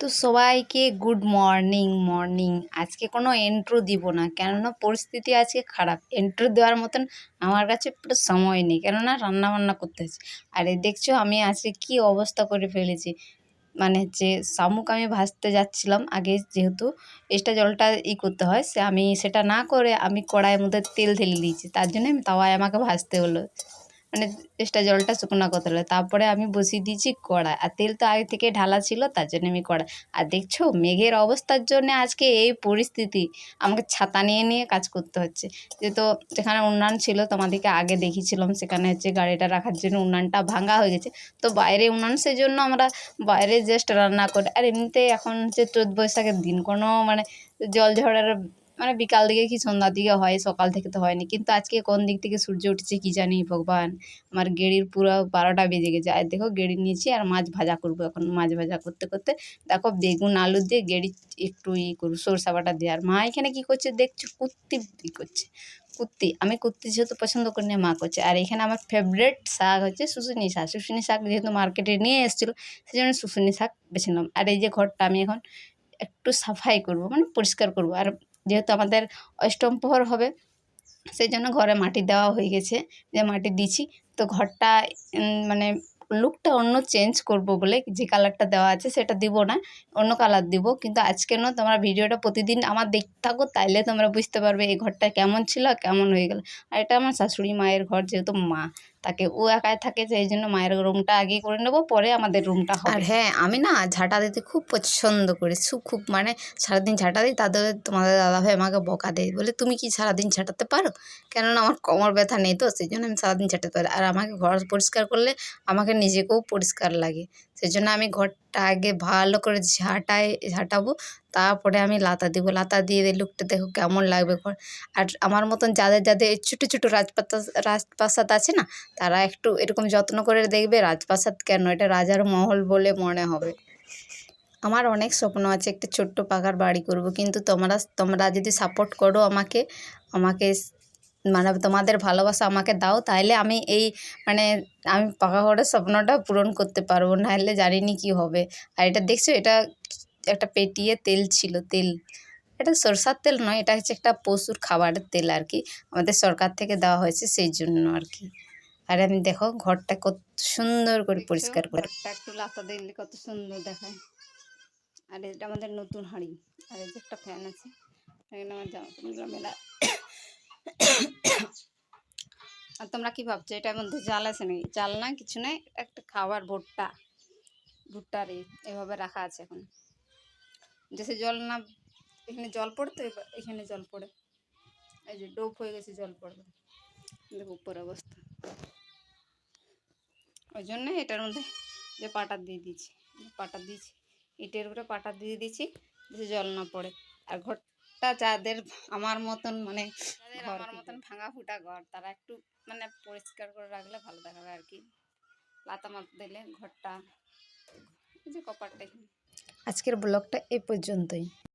তো সবাইকে good morning morning আজকে কোনো এন্ট্রো দিব না, কেননা পরিস্থিতি আজকে খারাপ। এন্ট্রো দেওয়ার মতন আমার কাছে পুরো সময় নেই, কেননা রান্না বান্না করতে হচ্ছে। আর এই দেখছ, আমি আজকে কী অবস্থা করে ফেলেছি। মানে হচ্ছে শামুক আমি ভাজতে যাচ্ছিলাম, আগে যেহেতু এক্সট্রা জলটা ই করতে হয়, সে আমি সেটা না করে আমি কড়াইয়ের মধ্যে তেল ঢেলে দিয়েছি। তার জন্য আমি তাওয়ায় আমাকে ভাজতে হলো। মানে এক্সট্রা জলটা শুকনো করতে হলো তারপরে আমি বসিয়ে দিয়েছি কড়াই। আর তেল তো আগে থেকে ঢালা ছিল, তার জন্য আমি কড়াই। আর দেখছ, মেঘের অবস্থার জন্য আজকে এই পরিস্থিতি আমাকে ছাতা নিয়ে নিয়ে কাজ করতে হচ্ছে। যেহেতু যেখানে উন্নয়ন ছিল, তোমাদেরকে আগে দেখিয়েছিলাম, সেখানে হচ্ছে গাড়িটা রাখার জন্য উন্নয়নটা ভাঙা হয়ে গেছে। তো বাইরে উন্নয়ন সেই জন্য আমরা বাইরে জাস্ট রান্না করি। আর এমনিতে এখন হচ্ছে চোদ্দ বৈশাখের দিন, কোনো মানে জল ঝড়ের মানে বিকাল দিকে কি সন্ধ্যার দিকে হয়, সকাল থেকে তো হয়নি। কিন্তু আজকে কোন দিক থেকে সূর্য উঠেছে কি জানি ভগবান। আমার গেঁড়ির পুরো বারোটা বেজে গেছে। আর দেখো গেঁড়ি নিয়েছি আর মাছ ভাজা করব এখন। মাছ ভাজা করতে করতে দেখো বেগুন, আলু দিয়ে গেঁড়ি একটু ই করব, সরষা বাটা দিয়ে। আর মা এখানে কী করছে দেখছ? কুত্তি ই করছে। কুত্তি। আমি কুত্তি যেহেতু পছন্দ করি না, মা করছে। আর এখানে আমার ফেভারেট শাক হচ্ছে শুশুনি শাক। শুশুনি শাক যেহেতু মার্কেটে নিয়ে এসেছিল সেই জন্য শুশুনি শাক বেছে নিলাম। আর এই যে ঘরটা আমি এখন একটু সাফাই করব মানে পরিষ্কার করব। আর যেহেতু আমাদের অষ্টম প্রহর হবে সেই জন্য ঘরে মাটি দেওয়া হয়ে গেছে, যে মাটি দিছি। তো ঘরটা মানে লুকটা অন্য চেঞ্জ করব বলে যে কালারটা দেওয়া আছে সেটা দিব না, অন্য কালার দিব। কিন্তু আজকে না তোমরা ভিডিওটা প্রতিদিন আমার দেখতে থাকো, তাইলে তোমরা বুঝতে পারবে এই ঘরটা কেমন ছিল, কেমন হয়ে গেল। আর এটা আমার শাশুড়ি মায়ের ঘর, যেহেতু মা তাকে ও একাই থাকে সেই জন্য মায়ের রুমটা আগে করে নেব পরে আমাদের রুমটা হবে। আর হ্যাঁ আমি না ঝাঁটা দিতে খুব পছন্দ করি। খুব মানে সারাদিন ঝাঁটা দিই তাদের তোমাদের দাদাভাই আমাকে বকা দেয় বলে তুমি কি সারাদিন ঝাঁটাতে পারো? কেননা আমার কোমর ব্যথা নেই তো সেই জন্য আমি সারাদিন ঝাঁটাতে পারি আর আমাকে ঘর পরিষ্কার করলে আমাকে নিজেকেও পরিষ্কার লাগে। সেই জন্য আমি ঘরটা আগে ভালো করে ঝাঁটাই ঝাঁটাবো তারপরে আমি লাতা দিব, লাতা দিয়ে লুকটা দেখো কেমন লাগবে আর আমার মতন যাদের যাদের ছোটো ছোটো রাজপাতা, রাজপ্রাসাদ আছে না, তারা একটু এরকম যত্ন করে দেখবে রাজপ্রাসাদ কেন? এটা রাজার মহল বলে মনে হবে। আমার অনেক স্বপ্ন আছে একটা ছোট্ট পাকার বাড়ি করব, কিন্তু তোমরা তোমরা যদি সাপোর্ট করো আমাকে আমাকে মানে তোমাদের ভালোবাসা আমাকে দাও তাহলে আমি এই মানে আমি পাকা ঘরের স্বপ্নটা পূরণ করতে পারব নাহলে জানি নি কী হবে। আর এটা দেখছ, এটা একটা পেটিয়ে তেল ছিল তেল। এটা সরষার তেল নয় এটা হচ্ছে একটা পশুর খাবারের তেল আর কি আমাদের সরকার থেকে দেওয়া হয়েছে সেই জন্য আর কি আর আমি দেখো ঘরটা কত সুন্দর করে পরিষ্কার করে। একটু লাতা দিলে কত সুন্দর দেখায়। আর এটা আমাদের নতুন হাঁড়ি আর এই যে একটা ফ্যান আছে। এখানে আমার জামা মেলা। আর তোমরা কি ভাবছ এটার মধ্যে জাল আছে নাকি? জাল না কিছু নেই একটা খাবার ভুট্টা। ভুট্টার এভাবে রাখা আছে এখন। যেসে জল না এখানে জল পড়তো এখানে জল পড়ে। এই যে ডোপ হয়ে গেছে জল পড়বে। দেখো উপর অবস্থা। ওই জন্য এটার মধ্যে যে পাটা দিয়ে দিয়েছি পাটা দিয়েছি ইটের উপরে পাটা দিয়ে দিয়েছি যে জল না পড়ে। আর ঘরটা যাদের আমার মতন মানে আমার মতন ভাঙা ফুটা ঘর তারা একটু মানে পরিষ্কার করে রাখলে ভালো দেখাবে আর কি। লাতা মাত দিলে ঘরটা যে কপারটা আজকের ব্লগটা এ পর্যন্তই।